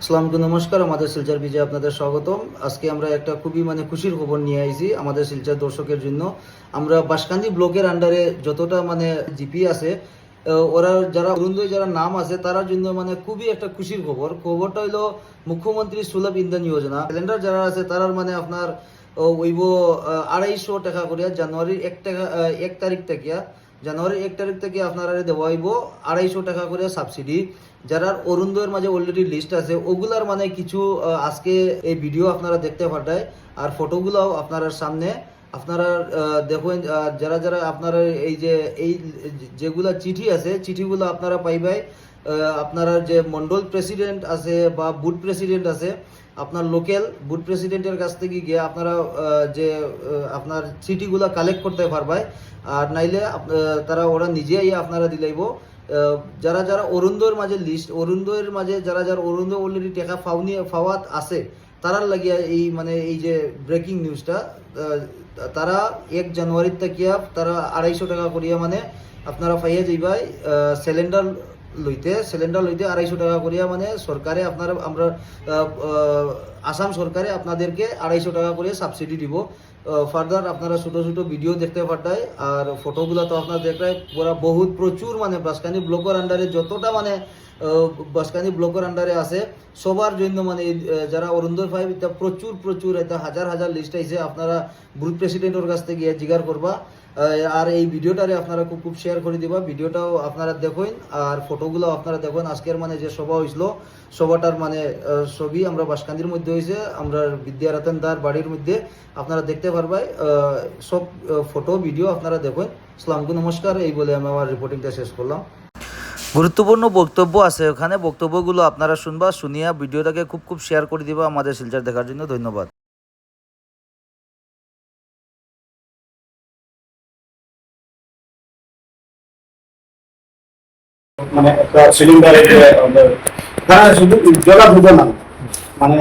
আসসালামু নমস্কার। আমাদের শিলচর বিজয় আপনাদের স্বাগতম। আজকে আমরা একটা খুবই মানে খুশির খবর নিয়ে আইছি আমাদের শিলচর দর্শকের জন্য। আমরা বাসকান্দি ব্লকের আন্ডারে যতটা মানে জিপি আছে ওরা যারা অরুণোদয় যারা নাম আছে তার জন্য মানে খুবই একটা খুশির খবর। খবরটা হইল মুখ্যমন্ত্রী সুলভ ইন্ধন যোজনা। ক্যালেন্ডার যারা আছে, তারার মানে আপনার ওইব আড়াইশো টাকা করিয়া জানুয়ারির এক টাকা এক তারিখ থেকে জানুয়ারির এক তারিখ থেকে আপনারা দেওয়া হইব, আড়াইশো টাকা করে সাবসিডি যারা অরুণদয়ের মাঝে অলরেডি লিস্ট আছে, ওগুলার মানে কিছু আজকে এই ভিডিও আপনারা দেখতে পাঠায়, আর ফটোগুলাও আপনার সামনে। আপনারা দেখুন যারা যারা আপনারা এই যে, এই যেগুলা চিঠি আছে, চিঠিগুলো আপনারা পাইবাই আপনারা যে মন্ডল প্রেসিডেন্ট আছে বা বুথ প্রেসিডেন্ট আছে আপনার লোকাল বুথ প্রেসিডেন্টের কাছ থেকে গিয়ে আপনারা যে আপনার চিঠিগুলো কালেক্ট করতে পারবাই। আর নাইলে তারা ওরা নিজেই আপনারা দিলাইব। যারা যারা অরুণোদয়ের মাঝে লিস্ট অরুণোদয়ের মাঝে যারা যারা অরুণোদয় অলরেডি টাকা ফাউনি, ফাওয়াত আছে, তারার লাগিয়া এই মানে এই যে ব্রেকিং নিউজটা তারা এক জানুয়ারির তাকিয়া তারা আড়াইশো টাকা করিয়া মানে আপনারা পাইয়া যাইবাই। সিলিন্ডার লইতে সিলিন্ডার লইতে আড়াইশো টাকা করিয়া মানে সরকারে আপনার, আমরা আসাম সরকারে আপনাদেরকে আড়াইশো টাকা করে সাবসিডি দিব। ফার্দার আপনারা ছোট ছোট ভিডিও দেখতে পাঠায় আর ফটোগুলো তো আপনারা দেখলে পুরা বহুত প্রচুর মানে বাসকানি ব্লকের আন্ডারে যতটা মানে বাসকানি ব্লকের আন্ডারে আছে, সবার জন্য মানে যারা অরুণোদয় ফাইভ এটা প্রচুর প্রচুর, এটা হাজার হাজার লিস্ট আইছে, আপনারা গ্রুপ প্রেসিডেন্টের কাছ থেকে গিয়ে জিগার করবা। আর এই ভিডিওটারে আপনারা খুব খুব শেয়ার করে দিবা। ভিডিওটাও আপনারা দেখুন, আর ফটোগুলো আপনারা দেখুন। আজকের মানে যে সভা হয়েছিল সভাটার মানে ছবি আমরা বাসকান্দির মধ্যে হয়েছে আমরা বিদ্যারতন দার বাড়ির মধ্যে আপনারা দেখতে পারবাই। সব ফটো ভিডিও আপনারা দেখুন। সালামকু নমস্কার, এই বলে আমি আমার রিপোর্টিংটা শেষ করলাম। গুরুত্বপূর্ণ বক্তব্য আছে ওখানে বক্তব্যগুলো আপনারা শুনবা, শুনিয়া ভিডিওটাকে খুব খুব শেয়ার করে দিবা। আমাদের শিলচার দেখার জন্য ধন্যবাদ। মানে একটা সিলিন্ডারের যে আমাদের এখানে শুধু উজ্জ্বলা যোজনা। মানে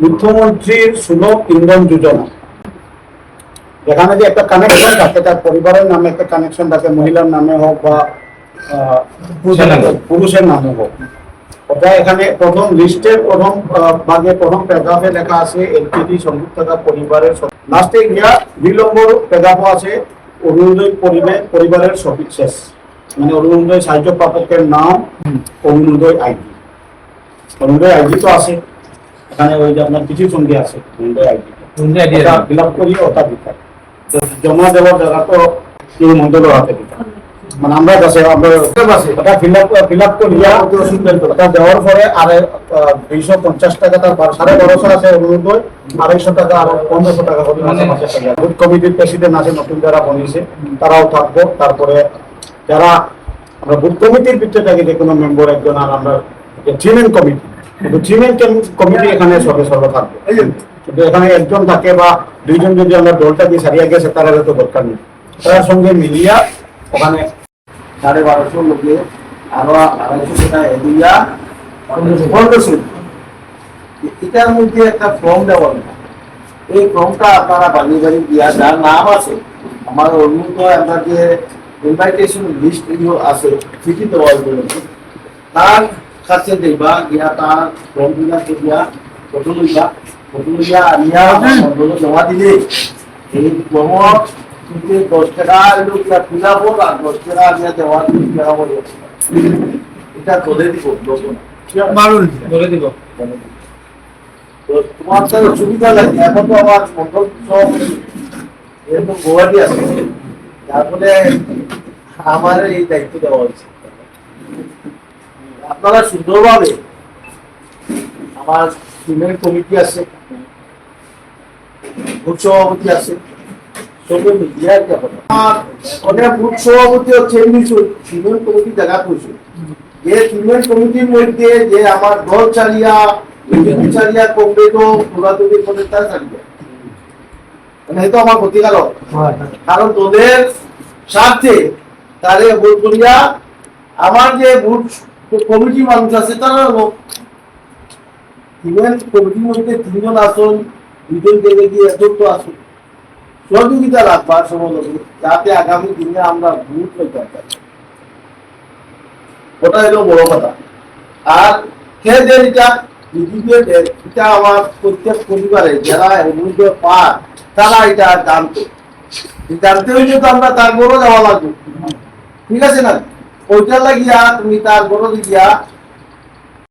মুখ্যমন্ত্রীর সুলভ ইন্ধন যোজনা। যেখানে যে একটা কানেকশন থাকে তার পরিবারের নামে একটা কানেকশন থাকে মহিলার নামে হোক বা পুরুষের নামে। হোক। ওটা এখানে প্রথম লিস্টের প্রথম ভাগে প্রথম প্যারাগ্রাফে লেখা আছে এলপিডি সংযুক্ত থাকা পরিবারের লাস্টে গিয়া দুই নম্বর প্যারাগ্রাফ আছে অরুণোদয় পরিবে- পরিবারের সঠিক শেষ মানে অরুণোদয় সাহায্য প্রাপকের নাম অরুণোদয় আইডি অরুণোদয় আইডি তো আছে। এখানে ওই যে আপনার কিছু সঙ্গে আছে অরুণোদয় আইডি ফিল আপ করি ওটা দিতে জমা দেওয়ার জায়গা তো কেউ হাতে দিতে মানে আমরা কাছে আমরা ওটা ফিল আপ ফিল আপ করিয়া ওটা দেওয়ার পরে আর দুইশো পঞ্চাশ টাকা তার সাড়ে বারোশো আছে অরুণোদয় আড়াইশো টাকা আর পনেরোশো টাকা কমিটির প্রেসিডেন্ট আছে নতুন যারা তারাও থাকব তারপরে যারা আমরা বুথ কমিটির ভিতরে থাকি যে কোনো মেম্বার একজন আর আমরা চেয়ারম্যান কমিটি কিন্তু চেয়ারম্যান কমিটি এখানে সবে সর্ব থাকবে। কিন্তু এখানে একজন থাকে বা দুইজন যদি আমরা দলটা দিয়ে সারিয়া গেছে তারা তো দরকার নেই। তার সঙ্গে মিলিয়া ওখানে সাড়ে বারোশো লোকে আরও আড়াইশো পনেরোশো এটার মধ্যে একটা ফর্ম দেওয়া। এই ফর্মটা আপনারা বাড়ি বাড়ি দিয়া যার নাম আছে, আমার অন্যত ইনভাইটেশন লিস্ট আছে চিঠি দেওয়ার জন্য তার কাছে দেবা গিয়া তার বিলাকে দিয়া ফটো লইবা ফটো লইয়া আনিয়া মন্ডলে জমা দিলে এই ফর্মত কিন্তু দশ টাকা লোক ফিলাপ আর দশ টাকা আনিয়া দেওয়া টাকা বলে এটা করে দিব বলে দিব। তো তোমার তো সুবিধা লাগে এখন তো আমার মন্ডল সব এরকম গোয়াটি আছে। তারপরে আমার এই দায়িত্ব দেওয়া হয়েছে আপনারা সুন্দরভাবে আমার সিমেন্ট কমিটি আছে বুথ সভাপতি আছে সবে মিলিয়ে আর কি আপনারা। আর অনেক বুথ সভাপতি হচ্ছে সিমেন্ট কমিটি জায়গা করছে। যে সিমেন্ট কমিটির মধ্যে যে আমার দল চালিয়া চালিয়া কংগ্রেসও দৌড়াদৌড়ি করে তার চালিয়া। মানে তো আমার ক্ষতিকার কারণ তোদের স্বার্থে তারে ভোট করিয়া আমার যে ভোট কমিটি মানুষ আছে তারা ইভেন কমিটির মধ্যে তিনজন আসন দুজন দেবে দিয়ে একজন তো আসুন সহযোগিতা রাখবার সময় যাতে আগামী দিনে আমরা ভোট হইতে পারি। ওটা হলো বড় কথা। আর খেয়ে যে এটা এটা আমার প্রত্যেক পরিবারে যারা পায় তারা এটা জানতো। জানতে হইলে তো আমরা তার বড় যাওয়া লাগবে। ঠিক আছে না? ওইটা লাগিয়া তুমি তার বড় গিয়া